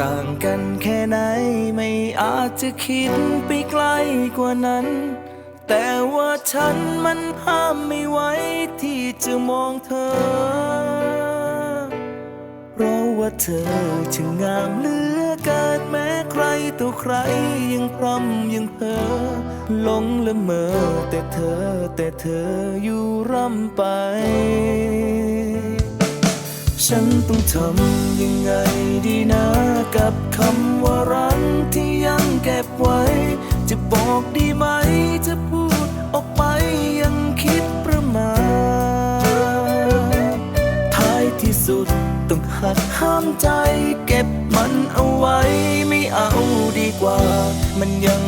ต่างกันแค่ไหน ไม่อาจจะคิดไปไกลกว่านั้น แต่ว่าฉันมันห้ามไม่ไว้ที่จะมองเธอ เพราะว่าเธอช่างงามเหลือเกินแม้ใครตัวใครยังพร่ำยังเพ้อหลงละเมอแต่เธอแต่เธออยู่ร่ำไป ฉันต้องทำยังไงดีนะกับคำว่ารักที่ยังเก็บไว้ จะบอกดีไหมจะพูดออกไปยังคิดประมาทท้ายที่สุดต้องหักห้ามใจ เก็บมันเอาไว้ไม่เอาดีกว่า มันยัง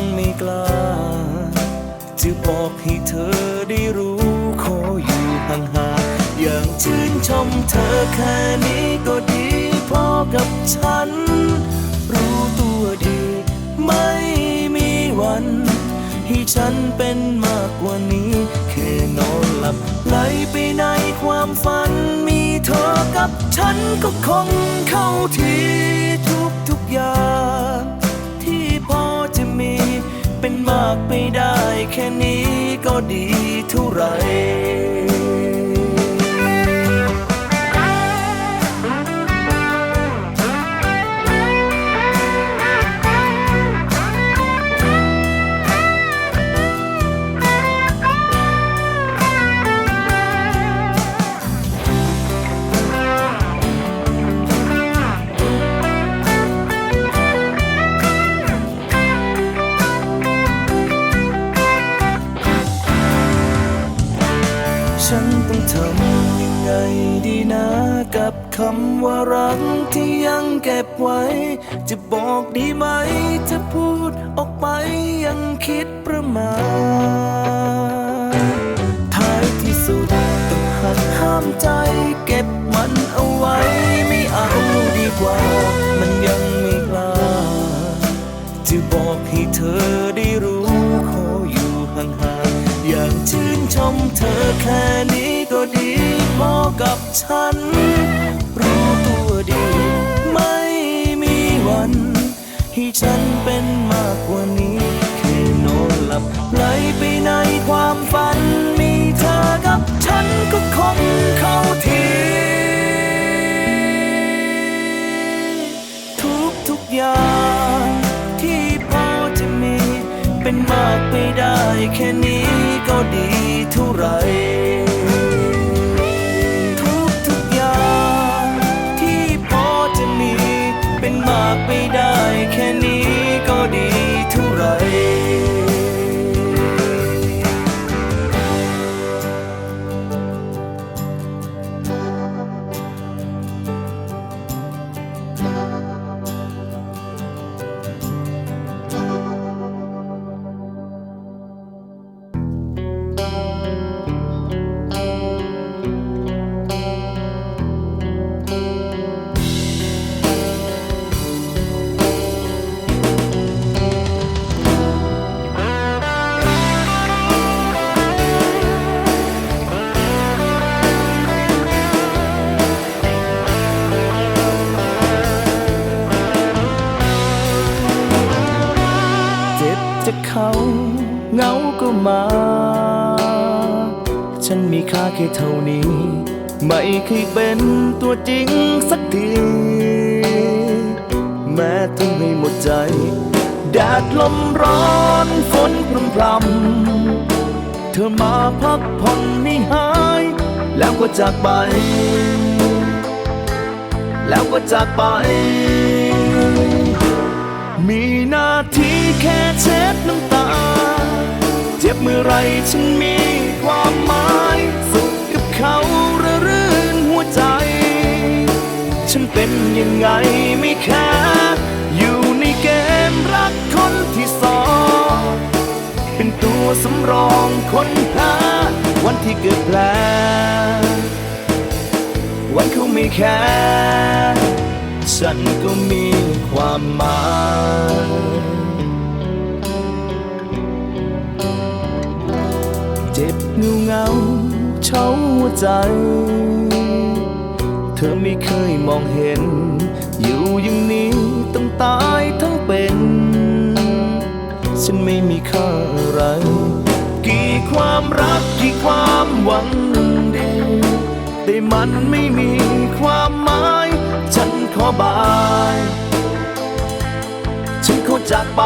มเธอแค่นี้ก็ดีพอกับฉัน รู้ตัวดี ไม่มีวัน ให้ฉันเป็นมากกว่านี้ แค่นอนหลับไหลไปในความฝัน มีเธอกับฉันก็คงเข้าทีทุกทุกอย่างที่พอจะมี เป็นมากไปได้แค่นี้ก็ดีเท่าไหร จะบอกดีไหม จะพูดออกไปยังคิดประมาทท้ายที่สุดต้องหักห้ามใจ เก็บมันเอาไว้ ไม่เอาดีกว่า มันยังไม่กล้า จะบอกให้เธอได้รู้ขออยู่ห่างๆ อย่างชื่นชมเธอแค่นี้ก็ดีพอกับฉัน ในความฝัน มีเธอกับฉันก็คงเข้าทีทุกทุกอย่างที่พอจะมี เป็นมากไปได้แค่นี้ก็ดีเท่าไหร ก็มา ฉันมีค่าแค่เท่านี้ ไม่เคยเป็นตัวจริงสักที แม้ทุ่มให้หมดใจ แดดลมร้อนฝนพรำพรำเธอมาพักผ่อนไม่หาย แล้วก็จากไป แล้วก็จากไปมีหน้าที่แค่เช็ดน้ำตา เจ็บเมื่อไรฉันมีความหมายสุขกับเขาระรื่นหัวใจ ฉันเป็นยังไงไม่แค่อยู่ในเกมรักคนที่สองเป็นตัวสำรองคนหาวันที่เกิดแผลวันเขาไม่แค่ฉันก็มีความหมาย งาเช้าใจ เธอไม่เคยมองเห็น อยู่อย่างนี้ต้องตายทั้งเป็น ฉันไม่มีค่าอะไร กี่ความรักกี่ความหวังดี แต่มันไม่มีความหมาย ฉันขอบาย ฉันขอจากไป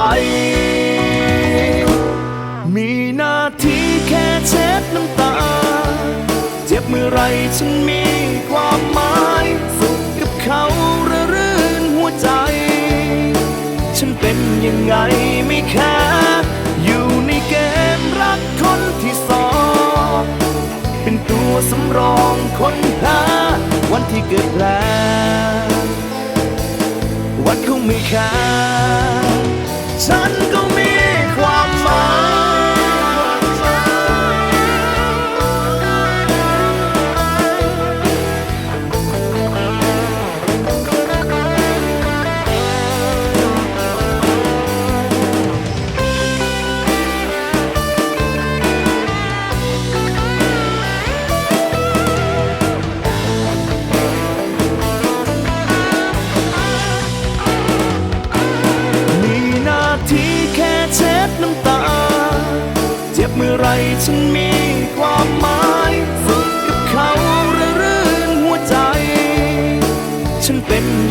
มีหน้าที่แค่เช็ดน้ำ เจ็บเมื่อไรฉันมีความหมายสุขกับเขาระรื่นหัวใจ ฉันเป็นยังไงไม่แค่อยู่ในเกมรักคนที่สองเป็นตัวสำรองคนหาวันที่เกิดแผลวันเขาไม่แค่ฉันก็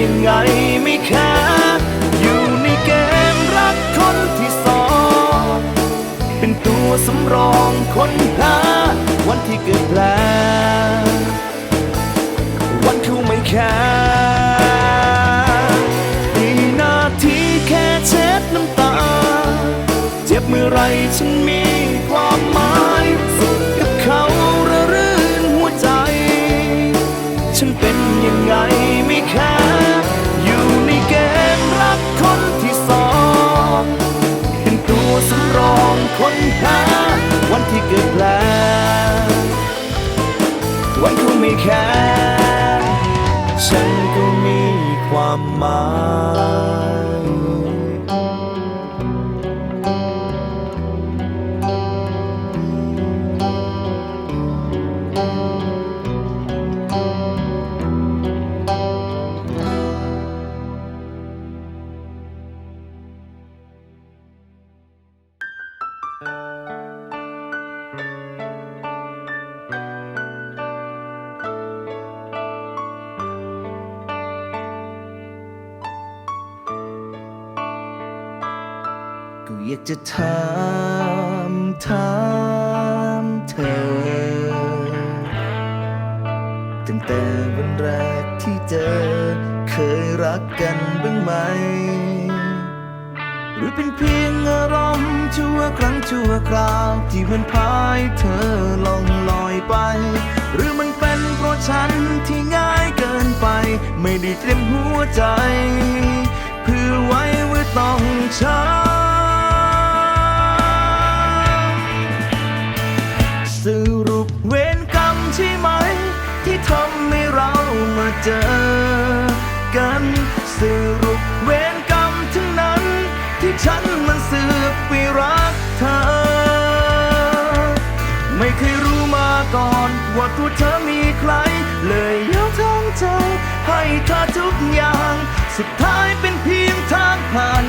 ยังไงไม่แค่อยู่ในเกมรักคนที่สองเป็นตัวสำรองคนหาวันที่เกิดแผลวันเขาไม่แค่มีนาทีแค่เช็ดน้ำตา เจ็บเมื่อไรฉันมี ก็อยากจะถามถามเธอ ตั้งแต่วันแรกที่เจอ เคยรักกันบ้างไหม หรือเป็นเพียงอารมณ์ชั่วครั้งชั่วคราว ที่มันพายเธอลองลอยไป หรือมันเป็นเพราะฉันที่ง่ายเกินไป ไม่ได้เตรียมหัวใจ เพื่อไว้ว่าต้องช้ำ ทำให้เรามาเจอกันสรุปเวรกรรมทั้งนั้น ที่ฉันมันสือกไปรักเธอ ไม่เคยรู้มาก่อน ว่าตัวเธอมีใคร เลยยกทั้งใจ ให้เธอทุกอย่าง สุดท้ายเป็นเพียงทางผ่าน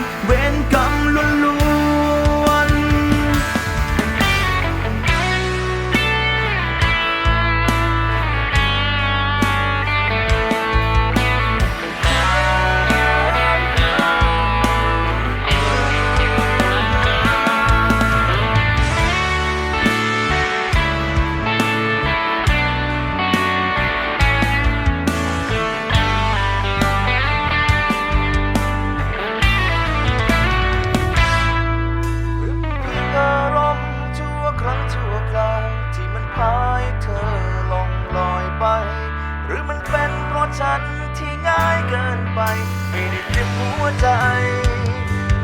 ไม่ได้เตรียมหัวใจ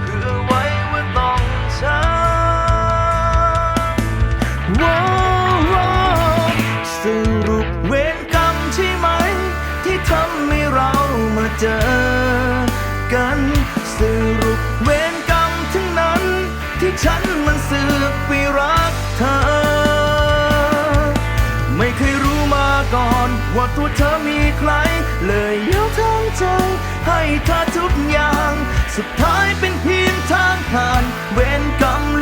เพื่อไว้ว่าต้องช้ำว้าวว้าวสรุปเวรกรรมใช่ไหม ที่ทำให้เรามาเจอกันสรุปเวรกรรมทั้งนั้น ที่ฉันมันเสือกไปรักเธอไม่เคยรู้มาก่อน ว่าตัวเธอมีใครเลย ทั้งใจ ให้เธอทุกอย่าง สุดท้ายเป็นเพียงทางผ่าน เวรกรรม